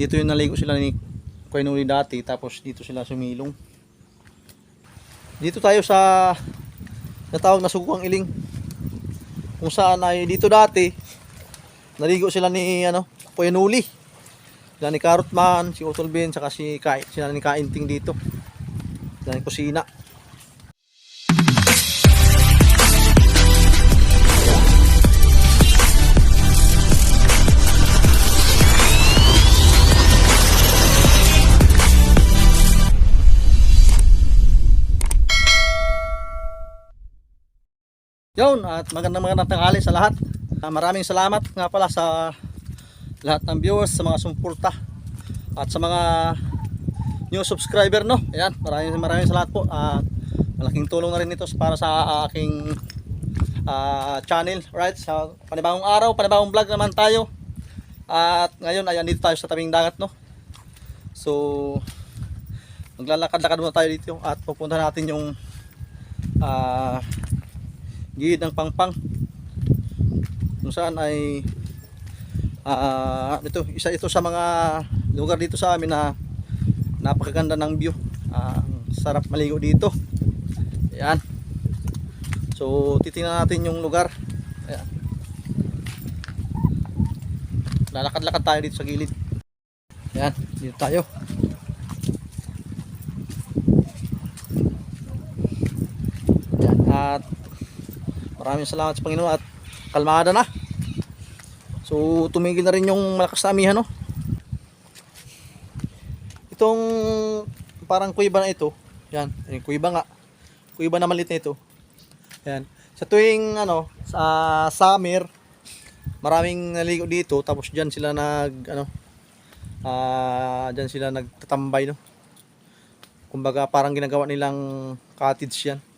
Dito yung naligo sila ni Kuya Nuli dati, tapos dito sila sumilong. Dito tayo sa natawag na Suguang Iling. Kung saan ay dito dati, naligo sila ni ano, Kuya Nuli. Sila ni Carrotman, si Utol Ben, saka si Kai, sila ni Kainting dito. Sila ni Kusina. Yun, at magandang magandang tanghali sa lahat. Ah, maraming salamat nga pala sa lahat ng viewers, sa mga sumuporta at sa mga new subscriber no. Ayan, maraming maraming salamat po. At malaking tulong na rin ito para sa aking ah, channel, right? Sa panibagong araw, panibagong vlog naman tayo. At ngayon ayan dito tayo sa tabing dagat no. So maglalakad-lakad muna tayo dito at pupunta natin yung ah gilid ng pangpang. Kung saan ay ah ito isa ito sa mga lugar dito sa amin na napakaganda ng view. Ang sarap maligo dito. Ayan. So titingnan natin yung lugar. Ayan. Lalakad-lakad tayo dito sa gilid. Ayan dito tayo. Ayan at Maraming salamat sa Panginoon at kalmada na. So tumigil na rin yung malakas na amihan no. Itong parang kuiba na ito. Yan, yung kuiba nga. Kuiba na maliit na ito. Yan. Sa tuwing ano, sa summer, maraming naligo dito tapos diyan sila nag ano ah diyan sila nagtatambay no. Kumbaga parang ginagawa nilang cottage yan.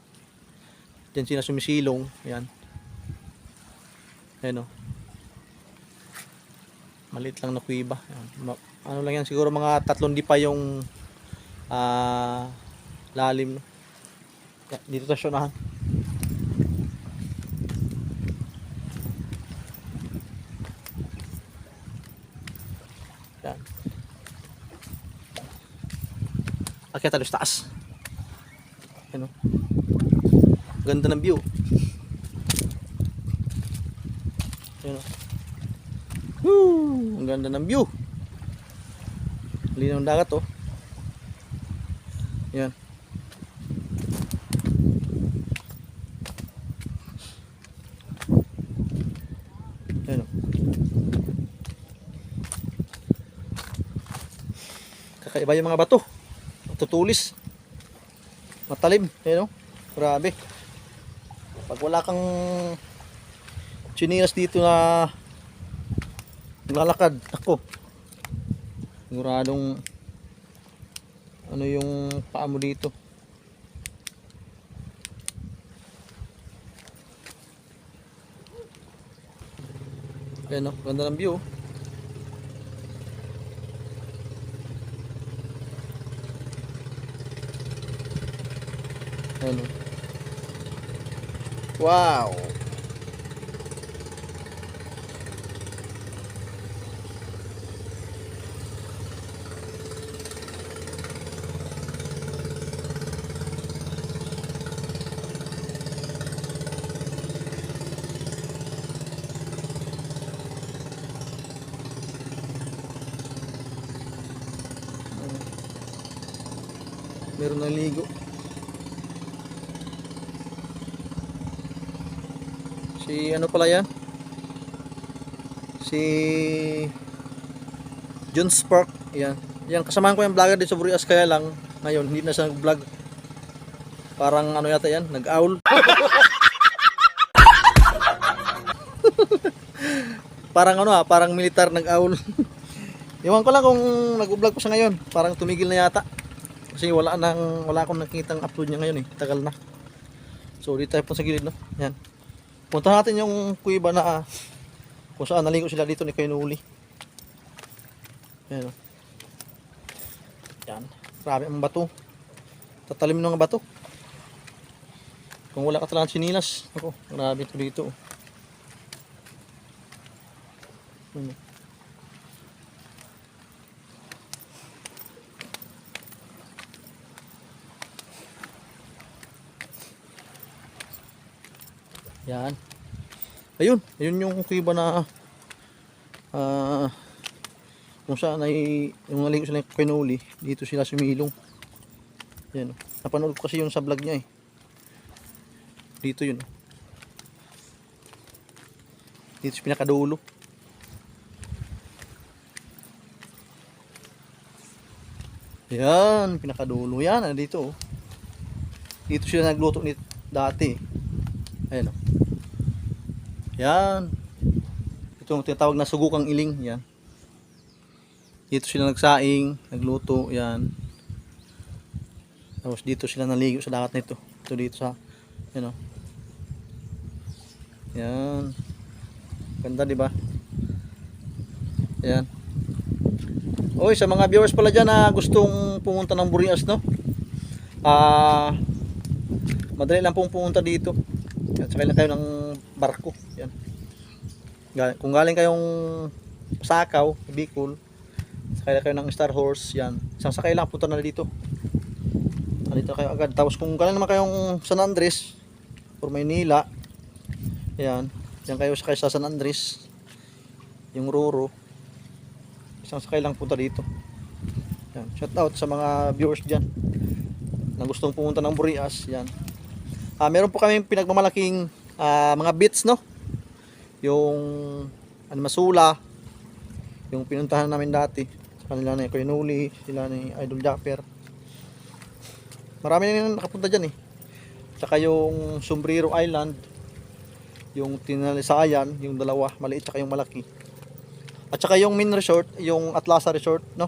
Diyan sila sumisilong. Ayan. Ayan o. Maliit lang na kuiba. Ayan. Ano lang yan, siguro mga tatlong di pa yung ah, lalim. Ya, Dito unahan. Ayan. Akyat tayo sa taas. Ayan o. Ganda ng view. Ayan o. Woo! Ang ganda ng view. Linaw ng dagat oh. Yan. Ayan o. Kakaiba yung mga bato. Tutulis. Matalim. Ayan o. Grabe. Pag wala kang chinilas dito na naglalakad, ako. Siguradong ano yung paa mo dito. Ayan o, ganda ng view. oh. Ayan o. Wow! Meron na ligo. Si ano pala yan? Si John Spark. Yan. Yan kasamahan ko yung vlogger dito sa Burias kaya lang ngayon hindi na siya nag-vlog. Parang ano yata yan, nag-owl. parang ano ah, parang militar nag-owl. Iwan ko lang kung nag-vlog pa siya ngayon. Parang tumigil na yata. Kasi wala nang wala akong nakitang upload niya ngayon eh. Tagal na. So dito tayo po sa gilid no. Yan. Punta natin yung kuiba na ah, kung saan naligo sila dito ni Kainuli. Yan. oh. Yan. Grabe ang bato. Tatalim ng bato. Kung wala ka talagang sinilas. Ako, grabe ito dito. oh. Yan. Ayun, ayun yung kuiba na ah kung saan ay yung naligo sila ng pinuli, dito sila sumilong. Yan. Napanood ko kasi yun sa vlog niya eh. Dito yun. Dito sa pinakadulo. Yan, pinakadulo. Yan, ah, dito. oh. Dito sila nagluto ni dati. Ayan o. Yan. Ito yung tinatawag na sugukang iling. Yan. Dito sila nagsaing, nagluto. Yan. Tapos dito sila naligo sa dagat nito. Ito dito sa, yan o. Yan. Ganda di ba? Yan. Oy, sa mga viewers pala dyan na gustong pumunta ng Burias, no? Ah, madali lang pong pumunta dito. At sakay lang kayo ng barko. Yan. Kung galing kayong Sakaw, Bicol, sakay lang kayo ng Star Horse, yan. Isang sakay lang, punta na dito. Nandito kayo agad. Tapos kung galing naman kayong San Andres, or Maynila, yan. Yan kayo sakay sa San Andres, yung Roro. Isang sakay lang punta dito. Yan. Shout out sa mga viewers dyan na gustong pumunta ng Burias. Yan. Ah, meron po kami pinagmamalaking ah, mga bits, no? Yung ano masula, yung pinuntahan namin dati. Kanila ni Kuya Nuli, sila ni Idol Japper. Marami na nakapunta dyan eh. Tsaka yung Sombrero Island, yung Tinalisayan, yung dalawa, maliit tsaka yung malaki. At saka yung main resort, yung Atlasa Resort, no?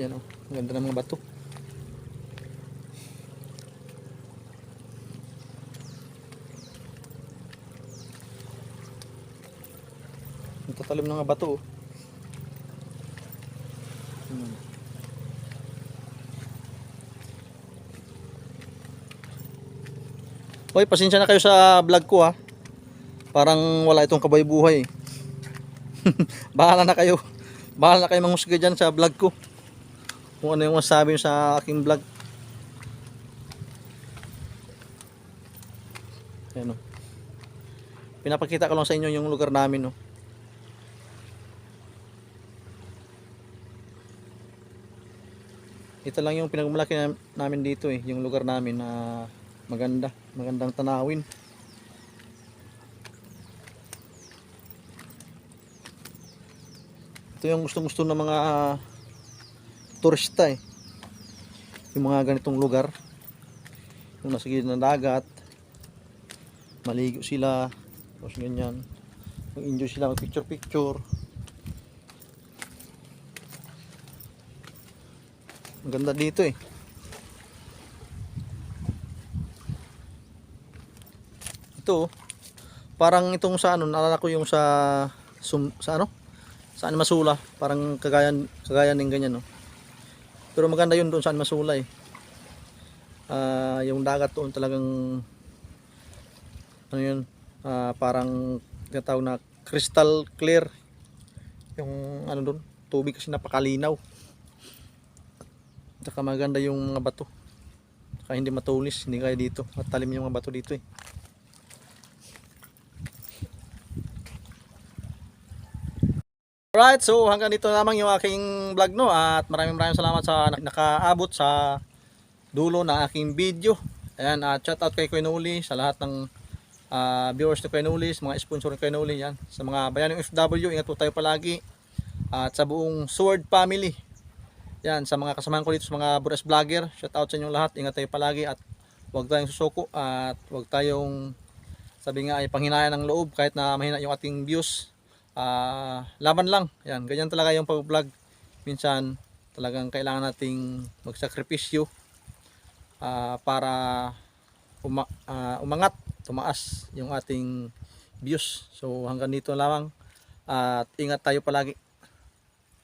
Yan oh, ang ganda ng mga bato. Tatalim ng bato oh. Hmm. Hoy, pasensya na kayo sa vlog ko ha. Parang wala itong kabay buhay. Bahala na kayo. Bahala na kayo manghusga dyan sa vlog ko. Kung ano yung masasabi nyo sa aking vlog. Ayan o. Pinapakita ko lang sa inyo yung lugar namin no. Ito lang yung pinagmalaki na- namin dito eh, yung lugar namin na maganda, magandang tanawin. Ito yung gustong-gusto ng mga turista eh. Yung mga ganitong lugar. Yung nasa gilid ng dagat. Maligo sila. Tapos ganyan. Mag-enjoy sila, mag-picture-picture. Ang ganda dito eh. Ito oh. Parang itong sa ano, naalala ko yung sa sum, sa ano? Sa Masula, parang kagayan kagayan ng ganyan no. Pero maganda yun doon sa Masula eh. Ah, yung dagat doon talagang ano yun, ah, parang tinatawag na crystal clear. Yung ano doon, tubig kasi napakalinaw. Tsaka maganda yung mga bato. Tsaka hindi matulis, hindi kaya dito. Matalim yung mga bato dito eh. Alright, so hanggang dito lamang yung aking vlog no at maraming maraming salamat sa nak- nakaabot sa dulo ng aking video. Ayan, at shout out kay Kuya sa lahat ng ah, viewers ni Kuya mga sponsor ni Kuya Nuli yan. Sa mga bayan ng FW, ingat po tayo palagi. At sa buong Sword family. Yan, sa mga kasamahan ko dito sa mga Buras vlogger, shout out sa inyong lahat. Ingat tayo palagi at huwag tayong susuko at huwag tayong sabi nga ay panghinayang ng loob kahit na mahina yung ating views. Ah, laban lang. Yan, ganyan talaga yung pag-vlog. Minsan talagang kailangan nating magsakripisyo ah, para uma, ah, umangat, tumaas yung ating views. So hanggang dito lamang at ingat tayo palagi.